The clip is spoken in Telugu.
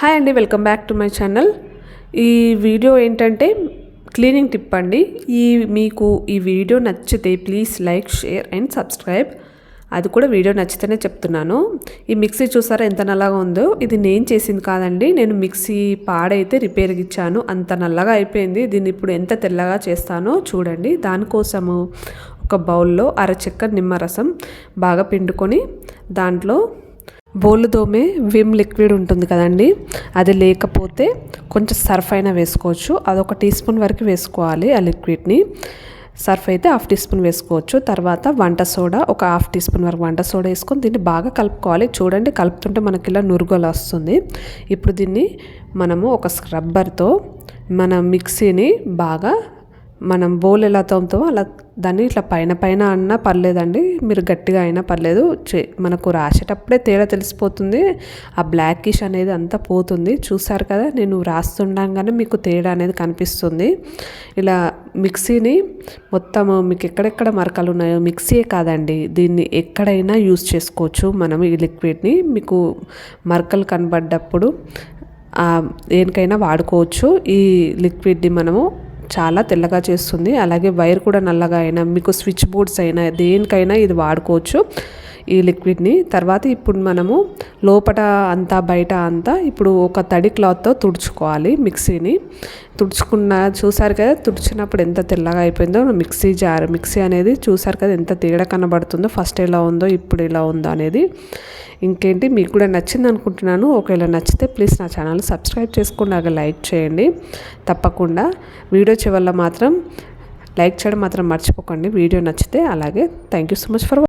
హాయ్ అండి welcome back to my channel. ఈ వీడియో ఏంటంటే క్లీనింగ్ టిప్ అండి. ఈ మీకు ఈ వీడియో నచ్చితే please like share and subscribe. అది కూడా వీడియో నచ్చితేనే చెప్తున్నాను. ఈ మిక్సీ చూసారా ఎంత నల్లగా ఉందో? ఇది నేను చేసింది కాదండి. నేను మిక్సీ పాడైతే రిపేర్కి ఇచ్చాను. అంత నల్లగా అయిపోయింది. దీన్ని ఇప్పుడు ఎంత తెల్లగా చేస్తానో చూడండి. దానికోసము ఒక బౌల్లో అరచెక్క నిమ్మరసం బాగా పిండుకొని దాంట్లో బోళ్ళు దోమే విమ్ లిక్విడ్ ఉంటుంది కదండి. అది లేకపోతే కొంచెం సర్ఫ్ అయినా వేసుకోవచ్చు. అదొక టీ స్పూన్ వరకు వేసుకోవాలి ఆ లిక్విడ్ని. సర్ఫ్ అయితే హాఫ్ టీ స్పూన్ వేసుకోవచ్చు. తర్వాత వంట సోడా ఒక హాఫ్ టీ స్పూన్ వరకు వంట సోడా వేసుకొని దీన్ని బాగా కలుపుకోవాలి. చూడండి కలుపుతుంటే మనకి ఇలా నురుగోలు వస్తుంది. ఇప్పుడు దీన్ని మనము ఒక స్క్రబ్బర్తో మన మిక్సీని బాగా మనం బౌల్ ఎలా తోముతామో అలా దాన్ని ఇట్లా పైన పైన అన్నా పర్లేదండి. మీరు గట్టిగా అయినా పర్లేదు. మనకు రాసేటప్పుడే తేడా తెలిసిపోతుంది. ఆ బ్లాకిష్ అనేది అంతా పోతుంది. చూసారు కదా నేను రాస్తుండగానే మీకు తేడా అనేది కనిపిస్తుంది. ఇలా మిక్సీని మొత్తం మీకు ఎక్కడెక్కడ మరకలు ఉన్నాయో మిక్సీయే కాదండి. దీన్ని ఎక్కడైనా యూస్ చేసుకోవచ్చు మనం ఈ లిక్విడ్ని. మీకు మరకలు కనబడ్డప్పుడు దేనికైనా వాడుకోవచ్చు. ఈ లిక్విడ్ని మనము చాలా తెల్లగా చేస్తుంది. అలాగే వైర్ కూడా నల్లగా అయినా మీకు స్విచ్ బోర్డ్స్ అయినా దేనికైనా ఇది వాడుకోవచ్చు. ఈ లిక్విడ్ని. తర్వాత ఇప్పుడు మనము లోపల అంతా బయట అంతా ఇప్పుడు ఒక తడి క్లాత్తో తుడుచుకోవాలి మిక్సీని. తుడుచుకున్న చూసారు కదా తుడిచినప్పుడు ఎంత తెల్లగా అయిపోయిందో మిక్సీ జార్ మిక్సీ అనేది చూసారు కదా ఎంత తేడా కనబడుతుందో ఫస్ట్ ఎలా ఉందో ఇప్పుడు ఎలా ఉందో అనేది. ఇంకేంటి మీకు కూడా నచ్చింది అనుకుంటున్నాను. ఒకవేళ నచ్చితే ప్లీజ్ నా ఛానల్ సబ్స్క్రైబ్ చేసుకోండి అలాగే లైక్ చేయండి. తప్పకుండా వీడియో చివరిలో మాత్రం లైక్ చేయడం మాత్రం మర్చిపోకండి. వీడియో నచ్చితే అలాగే. Thank you so much for